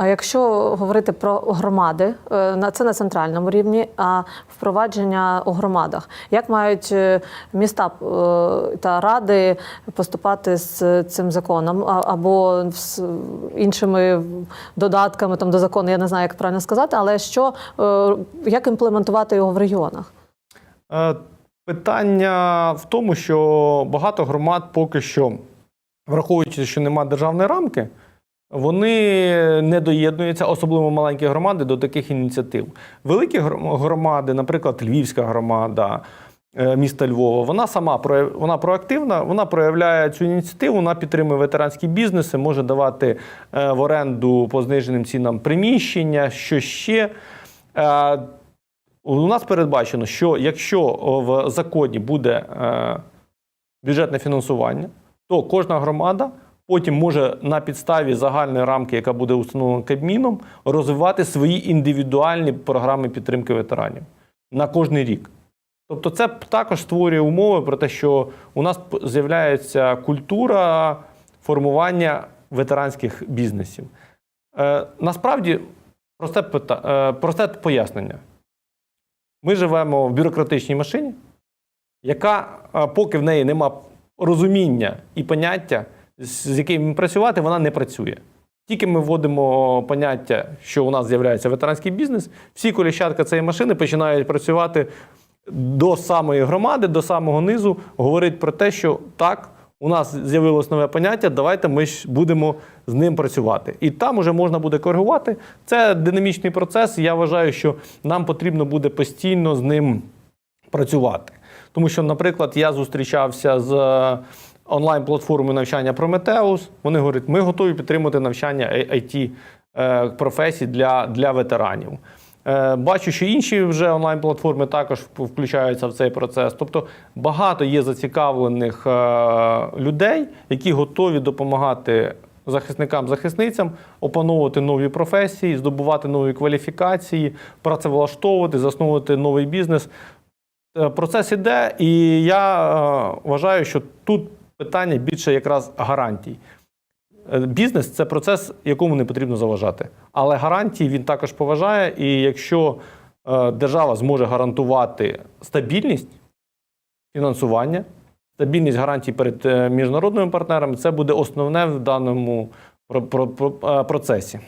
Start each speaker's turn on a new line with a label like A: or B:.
A: А якщо говорити про громади, е, на це на центральному рівні, а впровадження у громадах, як мають е, міста е, та ради поступати з цим законом? Або з іншими додатками там до закону, я не знаю, як правильно сказати, але що як імплементувати його в регіонах?
B: Питання в тому, що багато громад поки що, враховуючи, що немає державної рамки, вони не доєднуються, особливо маленькі громади, до таких ініціатив. Великі громади, наприклад, Львівська громада, е, міста Львова, вона сама вона проактивна, вона проявляє цю ініціативу, вона підтримує ветеранські бізнеси, може давати е, в оренду по зниженим цінам приміщення, що ще. Е, у нас передбачено, що якщо в законі буде бюджетне фінансування, то кожна громада потім може на підставі загальної рамки, яка буде установлена Кабміном, розвивати свої індивідуальні програми підтримки ветеранів на кожний рік. Тобто, це також створює умови про те, що у нас з'являється культура формування ветеранських бізнесів. Е, насправді, просте, пита- е, просте пояснення. Ми живемо в бюрократичній машині, яка, е, поки в неї нема розуміння і поняття, з яким працювати, вона не працює. Тільки ми вводимо поняття, що у нас з'являється ветеранський бізнес, всі коліщатка цієї машини починають працювати до самої громади, до самого низу, говорить про те, що так, у нас з'явилось нове поняття, давайте ми ж будемо з ним працювати. І там уже можна буде коригувати. Це динамічний процес. Я вважаю, що нам потрібно буде постійно з ним працювати. Тому що, наприклад, я зустрічався з е, онлайн-платформою навчання Прометеус. Вони говорять, ми готові підтримати навчання it професій для, для ветеранів. Е, Бачу, що інші вже онлайн-платформи також включаються в цей процес. Тобто багато є зацікавлених е, людей, які готові допомагати захисникам, захисницям опановувати нові професії, здобувати нові кваліфікації, працевлаштовувати, засновувати новий бізнес. Е, Процес іде, і я е, вважаю, що тут питання більше якраз гарантій. Е, Бізнес це процес, якому не потрібно заважати. Але гарантії він також поважає, і якщо е, держава зможе гарантувати стабільність фінансування, стабільність гарантій перед е, міжнародними партнерами, це буде основне в даному про- про- про- процесі.